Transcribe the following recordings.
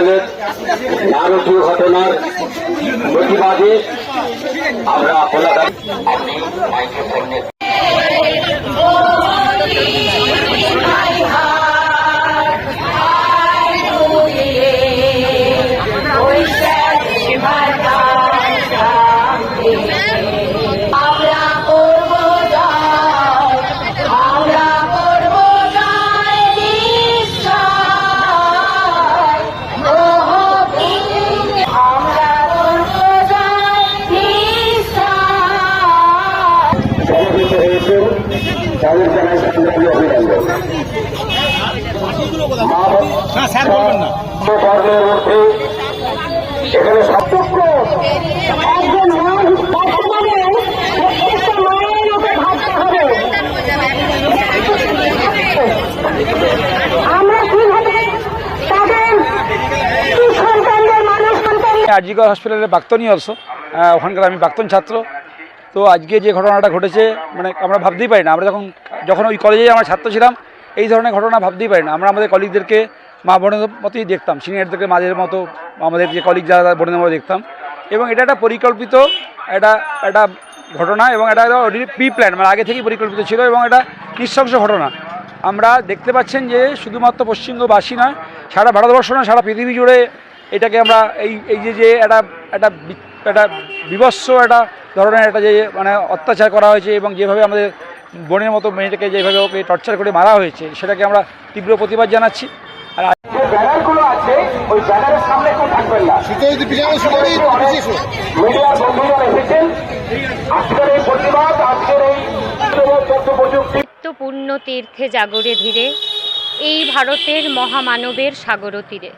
হসপিটালের নারকীয় ঘটনার প্রতিবাদে আমরা মাইক্রোফোন হয়েছেন তাদের জানাই সংগ্রামী অভিনন্দন। মা মধ্যে এখানে সত্যক্র একজন মা বর্তমানে প্রত্যেকটা মায়ের মতো ভাবতে হবে। আমরা কীভাবে তাদের সন্তানদের মানুষ সন্তান আরজিগড় হসপিটালের প্রাক্তনই অলসো। ওখানকার আমি বাক্তন ছাত্র। তো আজকে যে ঘটনাটা ঘটেছে মানে আমরা ভাবতেই পারি না। আমরা যখন যখন ওই কলেজে আমরা ছাত্র ছিলাম, এই ধরনের ঘটনা ভাবতেই পারি না। আমরা আমাদের কলিগদেরকে মা বোনের মতোই দেখতাম। সিনিয়রদেরকে মাদের মতো, আমাদের যে কলিগ যারা বোনের মতো দেখতাম। এবং এটা একটা পরিকল্পিত একটা একটা ঘটনা এবং এটা অলরেডি প্রি প্ল্যান মানে আগে থেকেই পরিকল্পিত ছিল এবং এটা নৃশংস ঘটনা। আমরা দেখতে পাচ্ছেন যে শুধুমাত্র পশ্চিমবঙ্গবাসী নয়, সারা ভারতবর্ষ নয়, সারা পৃথিবী জুড়ে এটাকে আমরা, এই এই যে যে একটা একটা একটা বিভৎস একটা ধরনের একটা যে মানে অত্যাচার করা হয়েছে এবং যেভাবে আমাদের বোনের মতো মেয়েটাকে যেভাবে ওকে টর্চার করে মারা হয়েছে সেটাকে আমরা তীব্র প্রতিবাদ জানাচ্ছি। আর যে ব্যানারগুলো আছে ওই ব্যানারের সামনে কেউ থাকবেন না। মিডিয়ার বন্ধুরা এসেছেন। আজকের এই প্রতিবাদ আজকের এই তথ্য তীর্থে জাগরে ধীরে এই ভারতের মহামানবের সাগর তীরে।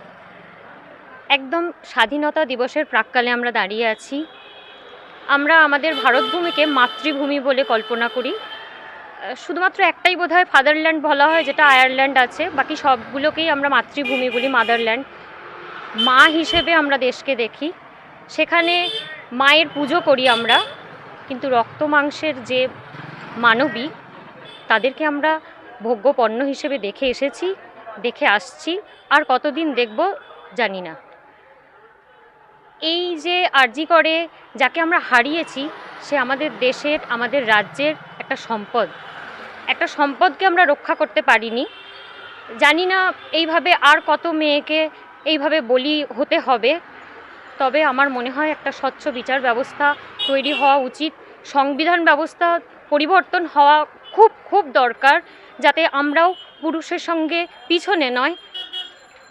একদম স্বাধীনতা দিবসের প্রাককালে আমরা দাঁড়িয়ে আছি। আমরা আমাদের ভারতভূমিকে মাতৃভূমি বলে কল্পনা করি। শুধুমাত্র একটাই বোধহয় ফাদারল্যান্ড বলা হয়, যেটা আয়ারল্যান্ড আছে। বাকি সবগুলোকেই আমরা মাতৃভূমি বলি, মাদারল্যান্ড। মা হিসেবে আমরা দেশকে দেখি। সেখানে মায়ের পুজো করি আমরা, কিন্তু রক্ত মাংসের যে মানবী, তাদেরকে আমরা ভোগ্য পণ্য হিসেবে দেখে এসেছি, দেখে আসছি। আর কতদিন দেখব জানি না। এই যে আরজি করে, যাকে আমরা হারিয়েছি, সে আমাদের দেশের, আমাদের রাজ্যের একটা সম্পদ। একটা সম্পদকে আমরা রক্ষা করতে পারিনি। জানি না এইভাবে আর কত মেয়েকে এইভাবে বলি হতে হবে, তবে আমার মনে হয় একটা স্বচ্ছ বিচার ব্যবস্থা তৈরি হওয়া উচিত। সংবিধান ব্যবস্থা পরিবর্তন হওয়া খুব খুব দরকার, যাতে আমরাও পুরুষের সঙ্গে পিছনে নয়